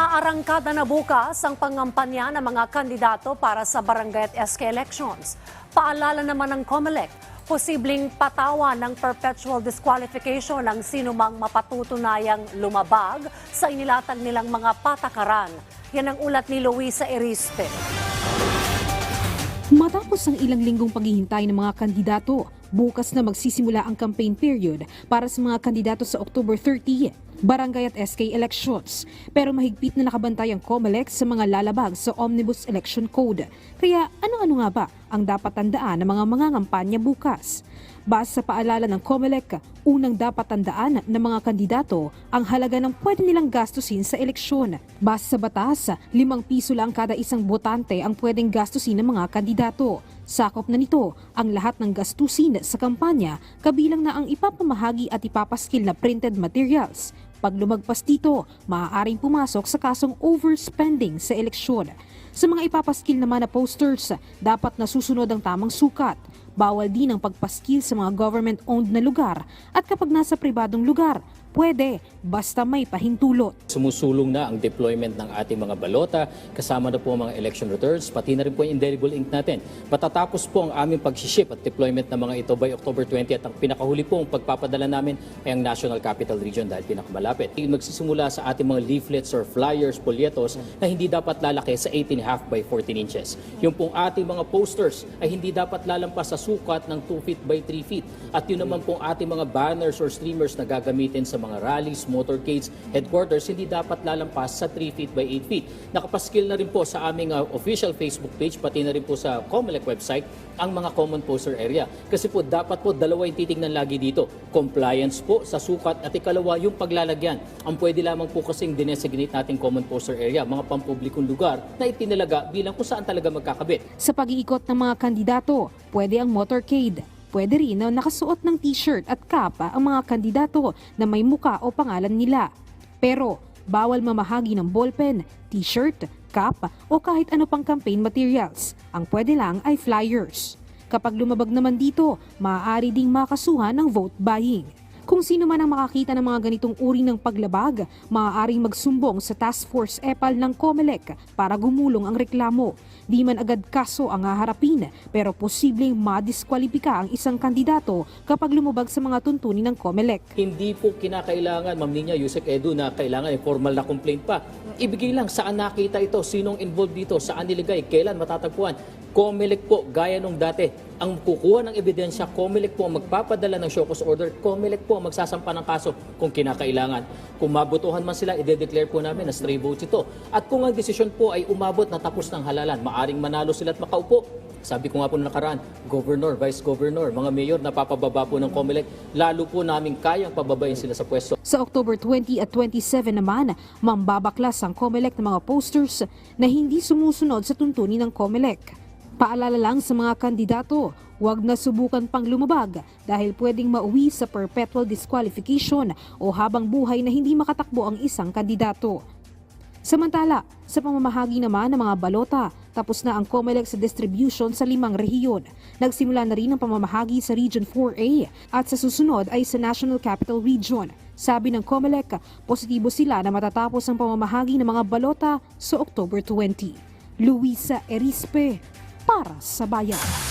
Maaarangkada na bukas ang pangampanya ng mga kandidato para sa barangay at SK elections. Paalala naman ng COMELEC, posibleng patawan ng perpetual disqualification ng sinumang mapatutunayang lumabag sa inilatag nilang mga patakaran. Yan ang ulat ni Luisa Erispe. Matapos ang ilang linggong paghihintay ng mga kandidato, bukas na magsisimula ang campaign period para sa mga kandidato sa October 30, barangay at SK elections. Pero mahigpit na nakabantay ang COMELEC sa mga lalabag sa Omnibus Election Code. Kaya ano-ano nga ba ang dapat tandaan ng mga mangangampanya bukas? Base sa paalala ng COMELEC, unang dapat tandaan ng mga kandidato ang halaga ng pwede nilang gastusin sa eleksyon. Base sa batas, limang piso lang kada isang botante ang pwedeng gastusin ng mga kandidato. Sakop na nito ang lahat ng gastusin sa kampanya kabilang na ang ipapamahagi at ipapaskil na printed materials. Pag lumagpas dito, maaaring pumasok sa kasong overspending sa eleksyon. Sa mga ipapaskil naman na posters, dapat nasusunod ang tamang sukat. Bawal din ang pagpaskil sa mga government-owned na lugar at kapag nasa pribadong lugar, pwede basta may pahintulot. Sumusulong na ang deployment ng ating mga balota, kasama na po ang mga election returns, pati na rin po yung indelible ink natin. Patatapos po ang aming pag-ship at deployment ng mga ito by October 20 at ang pinakahuli po ang pagpapadala namin ay ang National Capital Region dahil pinakamalapit. Magsisimula sa ating mga leaflets or flyers, polyetos na hindi dapat lalaki sa 18.5 by 14 inches. Yung pong ating mga posters ay hindi dapat lalampas sa sukat ng 2 feet by 3 feet. At yun naman pong ating mga banners or streamers na gagamitin sa mga rallies, motorcades, headquarters, hindi dapat lalampas sa 3 feet by 8 feet. Nakapaskil na rin po sa aming uh, official Facebook page, pati na rin po sa COMELEC website, ang mga common poster area. Kasi po dapat po dalawa yung titignan lagi dito. Compliance po sa sukat at ikalawa yung paglalagyan. Ang pwede lamang po kasing dinesignate nating common poster area, mga pampublikong lugar na itinalaga bilang kung saan talaga magkakabit. Sa pag-iikot ng mga kandidato, pwede ang motorcade. Pwede rin na nakasuot ng t-shirt at kapa ang mga kandidato na may muka o pangalan nila. Pero bawal mamahagi ng ballpen, t-shirt, cap o kahit ano pang campaign materials. Ang pwede lang ay flyers. Kapag lumabag naman dito, maaari ding makasuhan ng vote buying. Kung sino man ang makakita ng mga ganitong uri ng paglabag, maaaring magsumbong sa Task Force EPAL ng COMELEC para gumulong ang reklamo. Di man agad kaso ang haharapin, pero posibleng madiskwalipika ang isang kandidato kapag lumabag sa mga tuntunin ng COMELEC. Hindi po kinakailangan, Ma'am Ninya, Yusek Edu, na kailangan yung formal na complaint pa. Ibigay lang saan nakita ito, sinong involved dito, saan niligay, kailan matatagpuan. COMELEC po, gaya nung dati, ang kukuha ng ebidensya, COMELEC po ang magpapadala ng show cause order, COMELEC po ang magsasampa ng kaso kung kinakailangan. Kung mabutuhan man sila, ide-declare po namin na stray votes ito. At kung ang desisyon po ay umabot na tapos ng halalan, maaring manalo sila at makaupo. Sabi ko nga po nung nakaraan, governor, vice governor, mga mayor, napapababa po ng COMELEC, lalo po namin kayang pababayin sila sa pwesto. Sa October 20 at 27 naman, mambabaklas ang COMELEC ng mga posters na hindi sumusunod sa tuntunin ng COMELEC. Paalala lang sa mga kandidato, huwag na subukan pang lumabag dahil pwedeng mauwi sa perpetual disqualification o habang buhay na hindi makatakbo ang isang kandidato. Samantala, sa pamamahagi naman ng mga balota, tapos na ang COMELEC sa distribution sa limang rehiyon. Nagsimula na rin ang pamamahagi sa Region 4A at sa susunod ay sa National Capital Region. Sabi ng COMELEC, positibo sila na matatapos ang pamamahagi ng mga balota sa October 20. Luisa Erispe, para sa bayan.